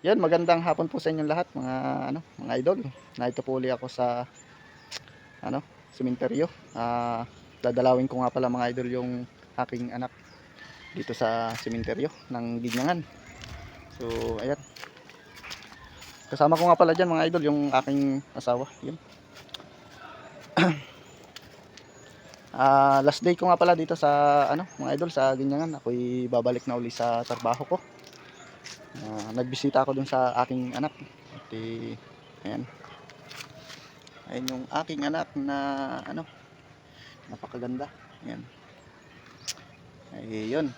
Yan, magandang hapon po sa inyong lahat, mga ano, mga idol. Narito po uli ako sa ano, sementeryo. Ah, dadalawin ko nga pala mga idol yung aking anak dito sa sementeryo ng Ginyangan. So, ayan. Kasama ko nga pala dyan mga idol yung aking asawa. Yun. Ah, last day ko nga pala dito sa ano, mga idol sa Ginyangan. Ako'y babalik na uli sa trabaho ko. Ah, nagbisita ako dun sa aking anak. At eh, ayan. Ayan yung aking anak na ano, napakaganda. Ayan. Ay, yun.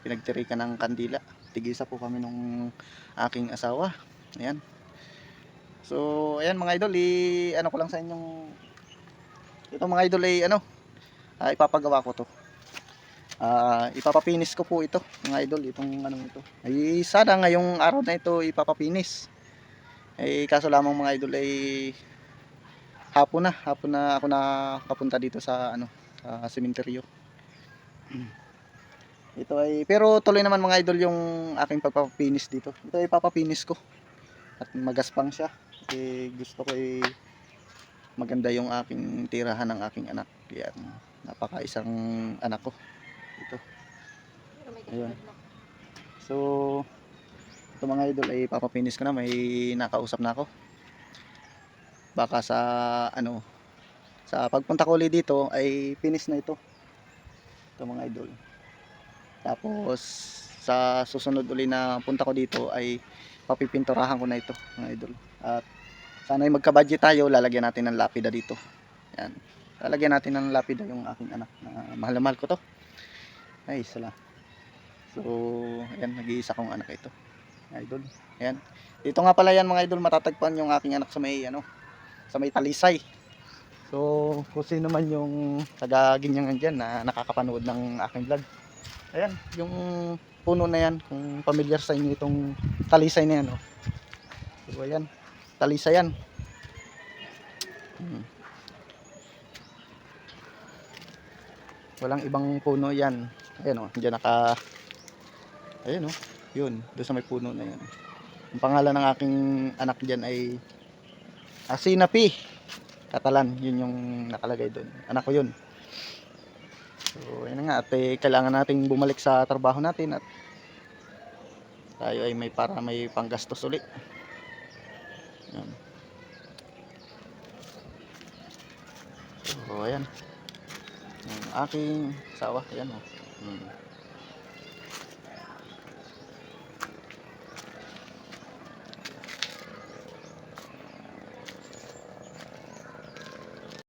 Pinagtirikan ng kandila. Tigisa po kami nung aking asawa. Ayan. So, ayan mga idol, i ano ko lang sa inyong ito mga idol ay ano, ah, ipapagawa ko to. Ah, ipapapinis ko po ito, mga idol, itong anong ito. Ay sana ngayong araw na ito ipapapinis. Ay kaso lamang mga idol ay hapon na, hapon na ako nakapunta dito sa ano, sa sementeryo. Ito ay pero tuloy naman mga idol yung aking pagpapapinis dito. Ito ay papapinis ko. At magaspang siya. Eh gusto ko ay maganda yung aking tirahan ng aking anak. Yan. Napaka isang anak ko. Ito. Ayun. So, ito mga idol ay papapinis ko na. May nakausap na ako. Baka sa ano, sa pagpunta ko ulit dito ay finish na ito. Ito mga idol. Tapos sa susunod uli na punta ko dito ay papipinturahan ko na ito mga idol. At sana ay magka-budget tayo, lalagyan natin ng lapida dito. Yan. Lalagyan natin ng lapida yung aking anak. Na mahal na mahal ko to. Ay, sala. So, ayan, nag-iisa kong anak ito. Idol. Ayan. Dito nga pala yan mga idol, matatagpuan yung aking anak sa may, ano, sa may talisay. So, kung sino man yung taga-ginyangan dyan na nakakapanood ng aking vlog. Ayan, yung puno na yan, kung familiar sa inyo itong talisay na yan. Oh. So, ayan, talisay yan. Hmm. Walang ibang puno yan. Ayan oh, diyan naka Ayan oh, yun, doon sa may puno na yan. Ang pangalan ng aking anak diyan ay Asinapi. Katalan, yun yung nakalagay doon. Anak ko yun. So, ayun na nga, at eh, kailangan nating bumalik sa trabaho natin at tayo ay may para may panggastos ulit. Yan. So, ayan. Yung aking sawa, ayan oh. Hmm.